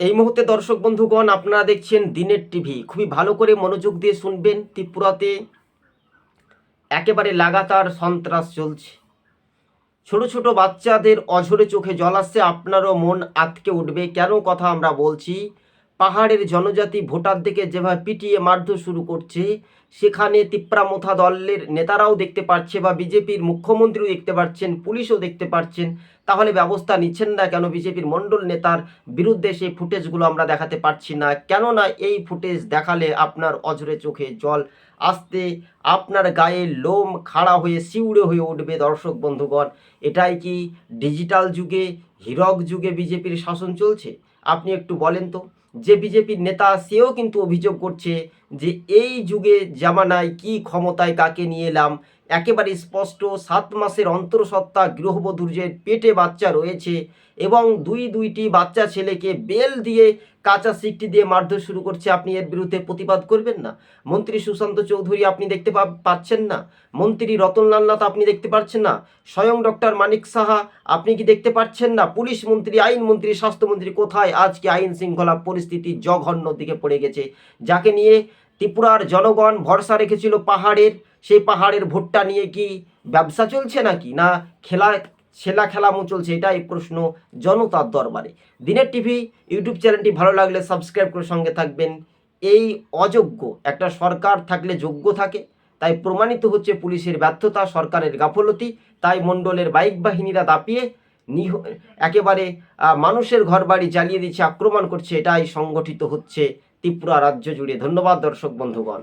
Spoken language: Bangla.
এই মুহূর্তে দর্শক বন্ধুগণ, আপনারা দেখছেন দিনের টিভি। খুবই ভালো করে মনোযোগ দিয়ে শুনবেন ত্রিপুরাতে। একেবারে লাগাতার সন্ত্রাস চলছে। ছোট ছোট বাচ্চাদের অঝরে চোখে জল আসছে, আপনারও মন আটকে উঠবে। কেন কথা আমরা বলছি? পাহাড়ের জনজাতি ভোটারদেরকে যেভাবে পিটিয়ে মারধর শুরু করছে, সেখানে তিপ্রামথা দলের নেতারাও দেখতে পাচ্ছে বা বিজেপির মুখ্যমন্ত্রীও দেখতে পাচ্ছেন পুলিশও দেখতে পাচ্ছেন তাহলে ব্যবস্থা নিচ্ছেন না কেন বিজেপির মণ্ডল নেতার বিরুদ্ধে সেই ফুটেজগুলো আমরা দেখাতে পারছি না। কেননা এই ফুটেজ দেখালে আপনার অজরে চোখে জল আসতে, আপনার গায়ে লোম খাড়া হয়ে শিউড়ে হয়ে উঠবে দর্শক বন্ধুগণ। এটাই কি ডিজিটাল যুগে, হিরক যুগে বিজেপির শাসন চলছে? আপনি একটু বলেন তো। যে বিজেপির নেতা, সেও কিন্তু অভিযোগ করছে যে এই যুগে জামানায় কি ক্ষমতায় কাকে নিয়ে এলাম একেবারে স্পষ্ট, সাত মাসের অন্তঃসত্ত্বা গৃহবধূর যে পেটে বাচ্চা রয়েছে এবং দুই দুইটি বাচ্চা ছেলেকে বেল দিয়ে কাঁচা সিটটি দিয়ে মারধর শুরু করছে, আপনি এর বিরুদ্ধে প্রতিবাদ করবেন না? মন্ত্রী সুশান্ত চৌধুরী, আপনি দেখতে পাচ্ছেন না? মন্ত্রী রতনলাল নাথ, আপনি দেখতে পাচ্ছেন না? স্বয়ং ডক্টর মানিক সাহা, আপনি কি দেখতে পাচ্ছেন না? পুলিশ মন্ত্রী, আইন মন্ত্রী, স্বাস্থ্যমন্ত্রী কোথায়? আজকে আইন শৃঙ্খলা পরিস্থিতি জঘন্য দিকে পড়ে গেছে। যাকে নিয়ে ত্রিপুরার জনগণ ভরসা রেখেছিল পাহাড়ের সেই পাহাড়ের ভোটটা নিয়ে কি ব্যবসা চলছে নাকি? না খেলা, ছেলা খেলামো চলছে? এটাই প্রশ্ন জনতার দরবারে। দিনের টিভি ইউটিউব চ্যানেলটি ভালো লাগলে সাবস্ক্রাইব করে সঙ্গে থাকবেন। এই অযোগ্য একটা সরকার থাকলে যোগ্য থাকে, তাই প্রমাণিত হচ্ছে পুলিশের ব্যর্থতা, সরকারের গাফলতি, তাই মণ্ডলের বাইক বাহিনীরা দাপিয়ে নিহ, একেবারে মানুষের ঘরবাড়ি জ্বালিয়ে দিচ্ছে, আক্রমণ করছে, এটাই সংগঠিত হচ্ছে ত্রিপুরা রাজ্য জুড়ে। ধন্যবাদ দর্শক বন্ধুগণ।